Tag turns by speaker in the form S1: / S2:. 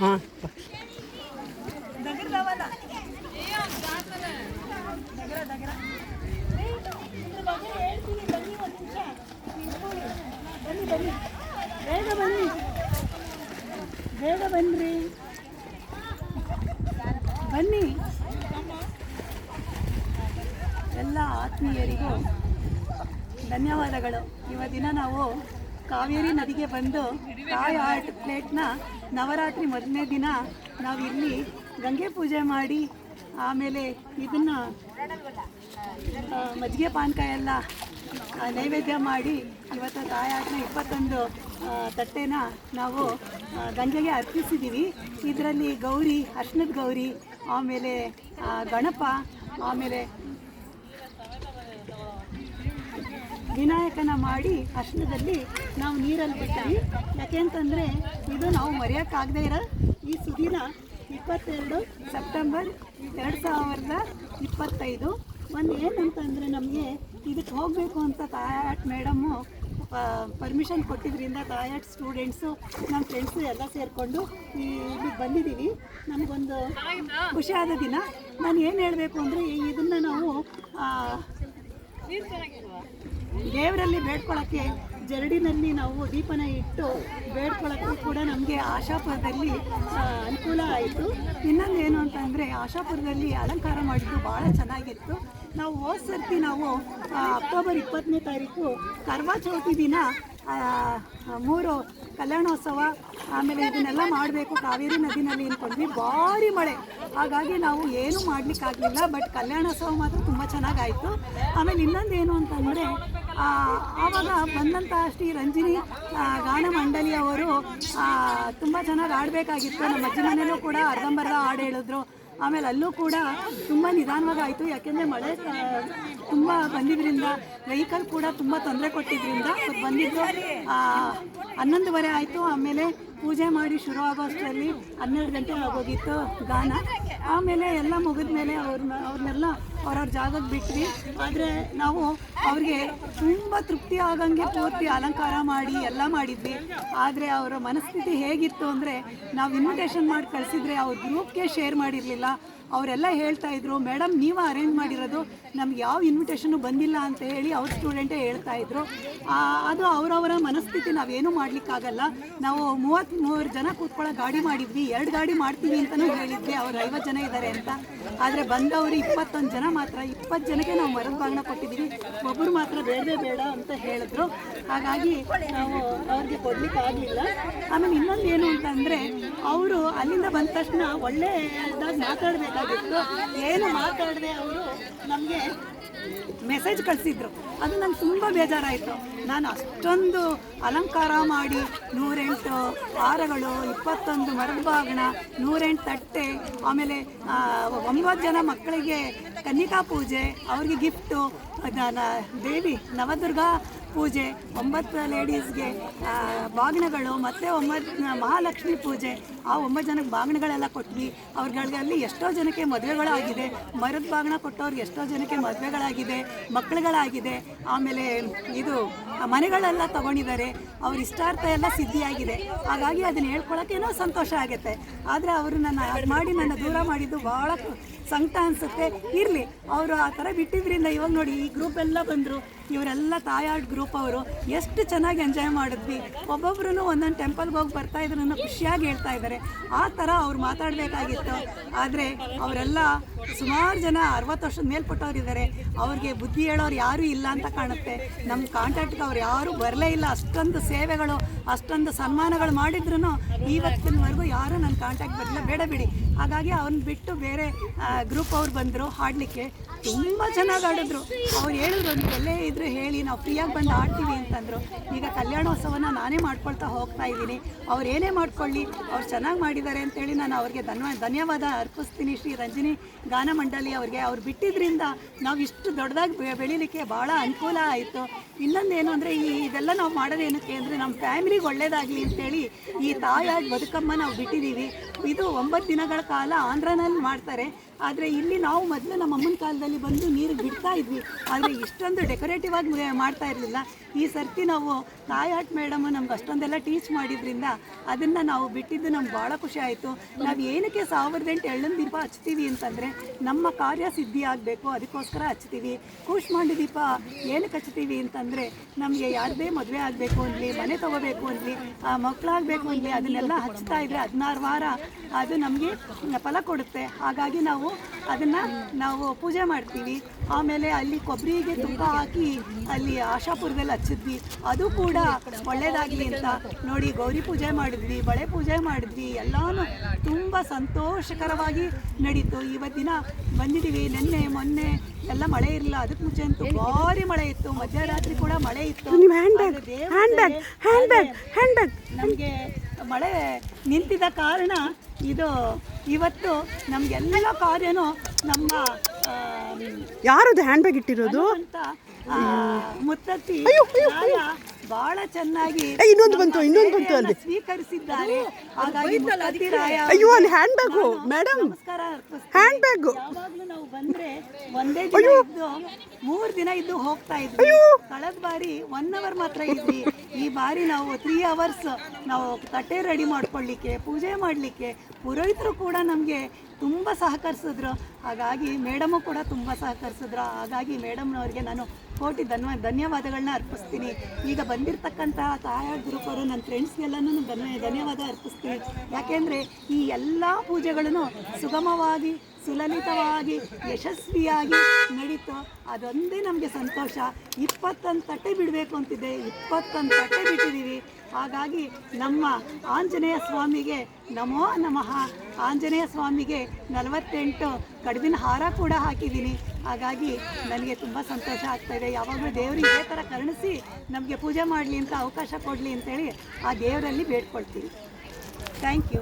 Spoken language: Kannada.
S1: ಹಾಂ.
S2: ಬೇಗ ಬನ್ನಿ ಬೇಗ ಬನ್ನಿರಿ ಬನ್ನಿ ಎಲ್ಲ ಆತ್ಮೀಯರಿಗೂ ಧನ್ಯವಾದಗಳು. ಇವತ್ತಿನ ನಾವು ಕಾವೇರಿ ನದಿಗೆ ಬಂದು ತಾಯಿ ಆರ್ಟ್ ಪ್ಲೇಟ್ನ ನವರಾತ್ರಿ ಮೊದಲನೇ ದಿನ ನಾವು ಇಲ್ಲಿ ಗಂಗೆ ಪೂಜೆ ಮಾಡಿ, ಆಮೇಲೆ ಇದನ್ನ ಮಜ್ಜಿಗೆ ಪಾನಕ ಎಲ್ಲ ನೈವೇದ್ಯ ಮಾಡಿ ಇವತ್ತು ತಾಯಿ ಆರ್ಟ್ನ ಇಪ್ಪತ್ತೊಂದು ತಟ್ಟೆನ ನಾವು ಗಂಗೆಗೆ ಅರ್ಪಿಸಿದ್ದೀವಿ ಇದರಲ್ಲಿ ಗೌರಿ, ಅರ್ಶನದ ಗೌರಿ, ಆಮೇಲೆ ಗಣಪ, ಆಮೇಲೆ ವಿನಾಯಕನ ಮಾಡಿ ಅರ್ಶನದಲ್ಲಿ ನಾವು ನೀರಲ್ಲಿ ಬಿಡ್ತೀವಿ. ಯಾಕೆಂತಂದರೆ ಇದು ನಾವು ಮರೆಯೋಕ್ಕಾಗದೇ ಇರೋ ಈ ಸುದಿನ ಇಪ್ಪತ್ತೆರಡು ಸೆಪ್ಟೆಂಬರ್ ಎರಡು ಸಾವಿರದ ಇಪ್ಪತ್ತೈದು. ಒಂದು ಏನಂತಂದರೆ ನಮಗೆ ಇದಕ್ಕೆ ಹೋಗಬೇಕು ಅಂತ ತಾಯಾಟ್ ಮೇಡಮ್ಮು ಪರ್ಮಿಷನ್ ಕೊಟ್ಟಿದ್ದರಿಂದ ತಾಯಾಟ್ ಸ್ಟೂಡೆಂಟ್ಸು ನಮ್ಮ ಫ್ರೆಂಡ್ಸು ಎಲ್ಲ ಸೇರಿಕೊಂಡು ಈ ಇಲ್ಲಿಗೆ ಬಂದಿದ್ದೀವಿ ನಮಗೊಂದು ಖುಷಿಯಾದ ದಿನ. ನಾನು ಏನು ಹೇಳಬೇಕು ಅಂದರೆ ಇದನ್ನು ನಾವು ದೇವರಲ್ಲಿ ಬೇಡ್ಕೊಳ್ಳೋಕ್ಕೆ ಜರಡಿನಲ್ಲಿ ನಾವು ದೀಪನ ಇಟ್ಟು ಬೇಡ್ಕೊಳ್ಳೋಕ್ಕೂ ಕೂಡ ನಮಗೆ ಆಶಾಪುರದಲ್ಲಿ ಅನುಕೂಲ ಆಯಿತು. ಇನ್ನೊಂದು ಏನು ಅಂತಂದರೆ ಆಶಾಪುರದಲ್ಲಿ ಅಲಂಕಾರ ಮಾಡಿದ್ದು ಭಾಳ ಚೆನ್ನಾಗಿತ್ತು. ನಾವು ಹೋದ ಸರ್ತಿ ನಾವು ಅಕ್ಟೋಬರ್ ಇಪ್ಪತ್ತನೇ ತಾರೀಕು ಕರ್ವಾ ದಿನ ಮೂರು ಕಲ್ಯಾಣೋತ್ಸವ, ಆಮೇಲೆ ಇದನ್ನೆಲ್ಲ ಮಾಡಬೇಕು ಕಾವೇರಿ ನದಿನಲ್ಲಿ ಅಂದ್ಕೊಂಡ್ವಿ ಭಾರಿ ಮಳೆ. ಹಾಗಾಗಿ ನಾವು ಏನೂ ಮಾಡಲಿಕ್ಕಾಗಲಿಲ್ಲ, ಬಟ್ ಕಲ್ಯಾಣೋತ್ಸವ ಮಾತ್ರ ತುಂಬ ಚೆನ್ನಾಗಾಯಿತು. ಆಮೇಲೆ ಇನ್ನೊಂದು ಏನು ಅಂತಂದರೆ ಆವಾಗ ಬಂದಂತಹ ಶ್ರೀ ರಂಜಿನಿ ಗಾನ ಮಂಡಳಿಯವರು ತುಂಬ ಚೆನ್ನಾಗಿ ಆಡಬೇಕಾಗಿತ್ತು ನಮ್ಮ ಅಜ್ಜಿ ಮನೇಲೂ ಕೂಡ ಅರ್ಧಂಬರ್ಧ ಹಾಡು ಹೇಳಿದ್ರು. ಆಮೇಲೆ ಅಲ್ಲೂ ಕೂಡ ತುಂಬ ನಿಧಾನವಾಗಿ ಆಯಿತು ಯಾಕೆಂದರೆ ಮಳೆ ತುಂಬ ಬಂದಿದ್ರಿಂದ ವೆಹಿಕಲ್ ಕೂಡ ತುಂಬ ತೊಂದರೆ ಕೊಟ್ಟಿದ್ರಿಂದ ಅವ್ರು ಬಂದಿದ್ದು ಹನ್ನೊಂದುವರೆ ಆಯಿತು. ಆಮೇಲೆ ಪೂಜೆ ಮಾಡಿ ಶುರು ಆಗೋಷ್ಟರಲ್ಲಿ ಹನ್ನೆರಡು ಗಂಟೆ ಆಗೋಗಿತ್ತು ಗಾನ. ಆಮೇಲೆ ಎಲ್ಲ ಮುಗಿದ ಮೇಲೆ ಅವ್ರನ್ನ ಅವ್ರನ್ನೆಲ್ಲ ಅವ್ರವ್ರ ಜಾಗಕ್ಕೆ ಬಿಟ್ವಿ. ಆದರೆ ನಾವು ಅವ್ರಿಗೆ ತುಂಬ ತೃಪ್ತಿ ಆಗಂಗೆ ಪೂರ್ತಿ ಅಲಂಕಾರ ಮಾಡಿ ಎಲ್ಲ ಮಾಡಿದ್ವಿ. ಆದರೆ ಅವರ ಮನಸ್ಥಿತಿ ಹೇಗಿತ್ತು ಅಂದರೆ ನಾವು ಇನ್ವಿಟೇಷನ್ ಮಾಡಿ ಕಳಿಸಿದ್ರೆ ಅವ್ರ ಗ್ರೂಪ್ಗೆ ಶೇರ್ ಮಾಡಿರಲಿಲ್ಲ. ಅವರೆಲ್ಲ ಹೇಳ್ತಾ ಇದ್ರು ಮೇಡಮ್ ನೀವು ಅರೇಂಜ್ ಮಾಡಿರೋದು ನಮ್ಗೆ ಯಾವ ಇನ್ವಿಟೇಷನು ಬಂದಿಲ್ಲ ಅಂತ ಹೇಳಿ ಅವ್ರ ಸ್ಟೂಡೆಂಟೇ ಹೇಳ್ತಾ ಇದ್ರು. ಅದು ಅವರವರ ಮನಸ್ಥಿತಿ, ನಾವೇನು ಮಾಡ್ಲಿಕ್ಕಾಗಲ್ಲ. ನಾವು ಮೂವತ್ತ್ಮೂರು ಜನ ಕೂತ್ಕೊಳ್ಳೋ ಗಾಡಿ ಮಾಡಿದ್ವಿ, ಎರಡು ಗಾಡಿ ಮಾಡ್ತೀವಿ ಅಂತಲೂ ಹೇಳಿದ್ವಿ, ಅವ್ರು ಐವತ್ತು ಜನ ಇದ್ದಾರೆ ಅಂತ. ಆದರೆ ಬಂದವರು ಇಪ್ಪತ್ತೊಂದು ಜನ ಮಾತ್ರ, ಇಪ್ಪತ್ತು ಜನಕ್ಕೆ ನಾವು ಮರದ ಬಾಗಿನ ಕೊಟ್ಟಿದ್ದೀವಿ ಒಬ್ಬರು ಮಾತ್ರ ಬೇಡವೇ ಬೇಡ ಅಂತ ಹೇಳಿದ್ರು. ಹಾಗಾಗಿ ನಾವು ಅವ್ರಿಗೆ ಕೊಡ್ಲಿಕ್ಕೆ ಆಗಲಿಲ್ಲ. ಆಮೇಲೆ ಇನ್ನೊಂದು ಏನು ಅಂತಂದರೆ, ಅವರು ಅಲ್ಲಿಂದ ಬಂದ ತಕ್ಷಣ ಒಳ್ಳೆಯದಾಗಿ ಮಾತಾಡಬೇಕಾಗಿತ್ತು ಏನು ಮಾತಾಡದೆ ಅವರು ನಮಗೆ ಮೆಸೇಜ್ ಕಳಿಸಿದ್ರು. ಅದು ನಂಗೆ ತುಂಬ ಬೇಜಾರಾಯಿತು. ನಾನು ಅಷ್ಟೊಂದು ಅಲಂಕಾರ ಮಾಡಿ ನೂರೆಂಟು ಹಾರಗಳು, ಇಪ್ಪತ್ತೊಂದು ಮರದ ಬಾಗಣ ನೂರೆಂಟು ತಟ್ಟೆ, ಆಮೇಲೆ ಒಂಬತ್ತು ಜನ ಮಕ್ಕಳಿಗೆ ಕನ್ನಿಕಾ ಪೂಜೆ, ಅವ್ರಿಗೆ ಗಿಫ್ಟು ದೇವಿ, ನವದುರ್ಗಾ ಪೂಜೆ, ಒಂಬತ್ತು ಲೇಡೀಸ್ಗೆ ಬಾಗಿನಗಳು, ಮತ್ತು ಒಂಬತ್ತು ಮಹಾಲಕ್ಷ್ಮಿ ಪೂಜೆ. ಆ ಒಂಬತ್ತು ಜನಕ್ಕೆ ಬಾಗಿನಗಳೆಲ್ಲ ಕೊಟ್ವಿ. ಅವ್ರುಗಳಲ್ಲಿ ಎಷ್ಟೋ ಜನಕ್ಕೆ ಮದುವೆಗಳಾಗಿದೆ. ಮರದ ಬಾಗಿನ ಕೊಟ್ಟವ್ರಿಗೆ ಎಷ್ಟೋ ಜನಕ್ಕೆ ಮದುವೆಗಳಾಗಿದೆ, ಮಕ್ಕಳುಗಳಾಗಿದೆ. ಆಮೇಲೆ ಇದು ಮನೆಗಳೆಲ್ಲ ತಗೊಂಡಿದ್ದಾರೆ. ಅವ್ರ ಇಷ್ಟಾರ್ಥ ಎಲ್ಲ ಸಿದ್ಧಿಯಾಗಿದೆ. ಹಾಗಾಗಿ ಅದನ್ನ ಹೇಳ್ಕೊಳಕ್ಕೇನೋ ಸಂತೋಷ ಆಗುತ್ತೆ. ಆದರೆ ಅವರು ನನ್ನ ಮಾಡಿ ನನ್ನ ದೂರ ಮಾಡಿದ್ದು ಭಾಳ ಸಂಕಟ ಅನಿಸುತ್ತೆ. ಇರಲಿ, ಅವರು ಆ ಥರ ಬಿಟ್ಟಿದ್ರಿಂದ ಇವಾಗ ನೋಡಿ ಈ ಗ್ರೂಪ್ ಎಲ್ಲ ಬಂದರು. ಇವರೆಲ್ಲ ತಾಯಾಡ್ ಗ್ರೂಪ್ ಅವರು ಎಷ್ಟು ಚೆನ್ನಾಗಿ ಎಂಜಾಯ್ ಮಾಡಿದ್ವಿ. ಒಬ್ಬೊಬ್ರು ಒಂದೊಂದು ಟೆಂಪಲ್ಗೆ ಹೋಗಿ ಬರ್ತಾ ಇದ್ರು ಖುಷಿಯಾಗಿ ಹೇಳ್ತಾ ಇದ್ದಾರೆ. ಆ ಥರ ಅವ್ರು ಮಾತಾಡಬೇಕಾಗಿತ್ತು. ಆದರೆ ಅವರೆಲ್ಲ ಸುಮಾರು ಜನ ಅರವತ್ತು ವರ್ಷದ ಮೇಲ್ಪಟ್ಟವರಿದ್ದಾರೆ ಅವ್ರಿಗೆ ಬುದ್ಧಿ ಹೇಳೋರು ಯಾರೂ ಇಲ್ಲ ಅಂತ ಕಾಣುತ್ತೆ. ನಮ್ಮ ಕಾಂಟ್ಯಾಕ್ಟ್ಗೆ ಅವ್ರು ಯಾರೂ ಬರಲೇ ಇಲ್ಲ. ಅಷ್ಟೊಂದು ಸೇವೆಗಳು, ಅಷ್ಟೊಂದು ಸನ್ಮಾನಗಳು ಮಾಡಿದ್ರು ಇವತ್ತಿನವರೆಗೂ ಯಾರೂ ನನ್ನ ಕಾಂಟ್ಯಾಕ್ಟ್ ಬರಲಿಲ್ಲ. ಬೇಡ ಬಿಡಿ. ಹಾಗಾಗಿ ಅವ್ರನ್ನ ಬಿಟ್ಟು ಬೇರೆ ಗ್ರೂಪ್ ಅವ್ರು ಬಂದರು ಹಾಡಲಿಕ್ಕೆ. ತುಂಬ ಚೆನ್ನಾಗಿ ಆಡಿದ್ರು. ಅವ್ರು ಹೇಳಿದ್ರು ಒಂದು ಎಲ್ಲೇ ಇದ್ರು ಹೇಳಿ, ನಾವು ಫ್ರೀಯಾಗಿ ಬಂದು ಆಡ್ತೀವಿ ಅಂತಂದರು. ಈಗ ಕಲ್ಯಾಣೋತ್ಸವನ ನಾನೇ ಮಾಡ್ಕೊಳ್ತಾ ಹೋಗ್ತಾ ಇದ್ದೀನಿ. ಅವ್ರು ಏನೇ ಮಾಡ್ಕೊಳ್ಳಿ, ಅವ್ರು ಚೆನ್ನಾಗಿ ಮಾಡಿದ್ದಾರೆ ಅಂತೇಳಿ ನಾನು ಅವ್ರಿಗೆ ಧನ್ವ, ಧನ್ಯವಾದ ಅರ್ಪಿಸ್ತೀನಿ. ಶ್ರೀ ರಂಜಿನಿ ಗಾನ ಮಂಡಳಿ ಅವ್ರಿಗೆ. ಅವ್ರು ಬಿಟ್ಟಿದ್ರಿಂದ ನಾವು ಇಷ್ಟು ದೊಡ್ಡದಾಗಿ ಬೆಳಿಲಿಕ್ಕೆ ಬೆಳೀಲಿಕ್ಕೆ ಭಾಳ ಅನುಕೂಲ ಆಯಿತು. ಇನ್ನೊಂದೇನು ಅಂದರೆ, ಈ ಇದೆಲ್ಲ ನಾವು ಮಾಡೋದೇನಕ್ಕೆ ಅಂದರೆ ನಮ್ಮ ಫ್ಯಾಮಿಲಿಗೆ ಒಳ್ಳೇದಾಗಲಿ ಅಂತೇಳಿ ಈ ತಾಯಾಗಿ ಬದುಕಮ್ಮ ನಾವು ಬಿಟ್ಟಿದ್ದೀವಿ ಇದು ಒಂಬತ್ತು ದಿನಗಳ ಕಾಲ ಆಂಧ್ರನಲ್ಲಿ ಮಾಡ್ತಾರೆ. ಆದರೆ ಇಲ್ಲಿ ನಾವು ಮೊದಲು ನಮ್ಮ ಅಮ್ಮನ ಕಾಲದಲ್ಲಿ ಬಂದು ನೀರು ಬಿಡ್ತಾ ಇದ್ವಿ. ಆದರೆ ಇಷ್ಟೊಂದು ಡೆಕೋರೇಟಿವ್ ಆಗಿ ಮಾಡ್ತಾ ಇರಲಿಲ್ಲ. ಈ ಸರ್ತಿ ನಾವು ತಾಯಾಟ್ ಮೇಡಮ್ ನಮ್ಗೆ ಅಷ್ಟೊಂದೆಲ್ಲ ಟೀಚ್ ಮಾಡಿದ್ರಿಂದ ಅದನ್ನು ನಾವು ಬಿಟ್ಟಿದ್ದು ನಮ್ಗೆ ಭಾಳ ಖುಷಿ ಆಯಿತು. ನಾವು ಏನಕ್ಕೆ ಸಾವಿರದ ಎಂಟು ಎಳ್ಳನ ದೀಪ ಹಚ್ತೀವಿ ಅಂತಂದರೆ ನಮ್ಮ ಕಾರ್ಯ ಸಿದ್ಧಿ ಆಗಬೇಕು, ಅದಕ್ಕೋಸ್ಕರ ಹಚ್ತೀವಿ. ಕೂಷ್ಮಾಂಡಿ ದೀಪ ಏನಕ್ಕೆ ಹಚ್ತೀವಿ ಅಂತಂದರೆ ನಮಗೆ ಯಾರದೇ ಮದುವೆ ಆಗಬೇಕು ಅನ್ಲಿ ಮನೆ ತಗೋಬೇಕು ಅನ್ಲಿ ಮಕ್ಕಳಾಗಬೇಕು ಅನ್ಲಿ ಅದನ್ನೆಲ್ಲ ಹಚ್ತಾ ಇದ್ರೆ ಹದಿನಾರು ವಾರ ಅದು ನಮಗೆ ಫಲ ಕೊಡುತ್ತೆ. ಹಾಗಾಗಿ ನಾವು ಅದನ್ನು ನಾವು ಪೂಜೆ ಮಾಡ್ತೀವಿ. ಆಮೇಲೆ ಅಲ್ಲಿ ಕೊಬ್ಬರಿಗೆ ತುಪ್ಪ ಹಾಕಿ ಅಲ್ಲಿ ಆಶಾಪುರದಲ್ಲಿ ಹಚ್ಚಿದ್ವಿ. ಅದು ಕೂಡ ಒಳ್ಳೆಯದಾಗಲಿ ಅಂತ ನೋಡಿ ಗೌರಿ ಪೂಜೆ ಮಾಡಿದ್ವಿ ಬಳೆ ಪೂಜೆ ಮಾಡಿದ್ವಿ. ಎಲ್ಲನೂ ತುಂಬ ಸಂತೋಷಕರವಾಗಿ ನಡೀತು. ಇವತ್ತಿನ ಬಂದಿದ್ದೀವಿ ನಿನ್ನೆ ಮೊನ್ನೆ ಎಲ್ಲ ಮಳೆ ಇರಲಿಲ್ಲ. ಅದಕ್ಕೆ ಮುಂಚೆ ಅಂತೂ ಭಾರಿ ಮಳೆ ಇತ್ತು. ಮಧ್ಯರಾತ್ರಿ ಕೂಡ ಮಳೆ ಇತ್ತು.
S1: Bag hand bag hand bag
S2: ನಮಗೆ ಮಳೆ ನಿಂತಿದ್ದ ಕಾರಣ ಇದು ಇವತ್ತು ನಮಗೆಲ್ಲ ಕಾರ್ಯನೂ ನಮ್ಮ
S1: ಯಾರದು ಹ್ಯಾಂಡ್ ಬ್ಯಾಗ್ ಇಟ್ಟಿರೋದು
S2: ಅಂತ ಮುತ್ತತ್ತಿ ಬಹಳ ಚೆನ್ನಾಗಿ
S1: ಇನ್ನೊಂದು ಬಂತು, ಇನ್ನೊಂದು ಬಂತು ಅಲ್ಲಿ.
S2: ಸ್ವೀಕರಿಸಿದ್ದಾರೆ. ಹಾಗಾಗಿ
S1: ಅಯ್ಯೋ ಅಲ್ಲಿ ಹ್ಯಾಂಡ್ ಬ್ಯಾಗು ಮೇಡಮ್
S2: ನಮಸ್ಕಾರ ಅರ್ಪಿಸ್ತೀನಿ.
S1: ಹ್ಯಾಂಡ್ ಬ್ಯಾಗು
S2: ಯಾವಾಗ್ಲೂ ನಾವು ಬಂದ್ರೆ ಒಂದೇ ದಿನ ಇದ್ದು ಮೂರ್ ದಿನ ಇದ್ದು ಹೋಗ್ತಾ ಇದ್ವಿ. ಕಳೆದ ಬಾರಿ ಒನ್ ಅವರ್ ಮಾತ್ರ ಇದ್ವಿ. ಈ ಬಾರಿ ನಾವು ತ್ರೀ ಅವರ್ಸ್ ನಾವು ತಟ್ಟೆ ರೆಡಿ ಮಾಡ್ಕೊಳ್ಳಿಕ್ಕೆ ಪೂಜೆ ಮಾಡಲಿಕ್ಕೆ ಪುರೋಹಿತರು ಕೂಡ ನಮಗೆ ತುಂಬ ಸಹಕರಿಸಿದ್ರು. ಹಾಗಾಗಿ ಮೇಡಮು ಕೂಡ ತುಂಬ ಸಹಕರಿಸಿದ್ರು. ಹಾಗಾಗಿ ಮೇಡಮ್ನವ್ರಿಗೆ ನಾನು ಕೋಟಿ ಧನ್ವ ಧನ್ಯವಾದಗಳನ್ನ ಅರ್ಪಿಸ್ತೀನಿ. ಈಗ ಬಂದಿರತಕ್ಕಂತಹ ತಾಯ ಗ್ರೂಪರು ನನ್ನ ಫ್ರೆಂಡ್ಸ್ಗೆಲ್ಲನೂ ಧನ್ಯ ಧನ್ಯವಾದ ಅರ್ಪಿಸ್ತೀನಿ. ಯಾಕೆಂದರೆ ಈ ಎಲ್ಲ ಪೂಜೆಗಳನ್ನು ಸುಗಮವಾಗಿ, ಸುಲಲಿತವಾಗಿ, ಯಶಸ್ವಿಯಾಗಿ ನಡೀತು. ಅದೊಂದೇ ನಮಗೆ ಸಂತೋಷ. ಇಪ್ಪತ್ತೊಂದು ತಟ್ಟೆ ಬಿಡಬೇಕು ಅಂತಿದೆ. ಇಪ್ಪತ್ತೊಂದು ತಟ್ಟೆ ಬಿಟ್ಟಿದ್ದೀವಿ ಹಾಗಾಗಿ ನಮ್ಮ ಆಂಜನೇಯ ಸ್ವಾಮಿಗೆ ನಮೋ ನಮಃ. ಆಂಜನೇಯ ಸ್ವಾಮಿಗೆ ನಲವತ್ತೆಂಟು ಕಡುಬಿನ ಹಾರ ಕೂಡ ಹಾಕಿದ್ದೀನಿ. ಹಾಗಾಗಿ ನನಗೆ ತುಂಬ ಸಂತೋಷ ಆಗ್ತಾ ಇದೆ ಯಾವಾಗಲೂ ದೇವರು ಇದೇ ಥರ ಕರುಣಿಸಿ ನಮಗೆ ಪೂಜೆ ಮಾಡಲಿ ಅಂತ ಅವಕಾಶ ಕೊಡಲಿ ಅಂತೇಳಿ ಆ ದೇವರಲ್ಲಿ ಬೇಡ್ಕೊಳ್ತೀವಿ. Thank you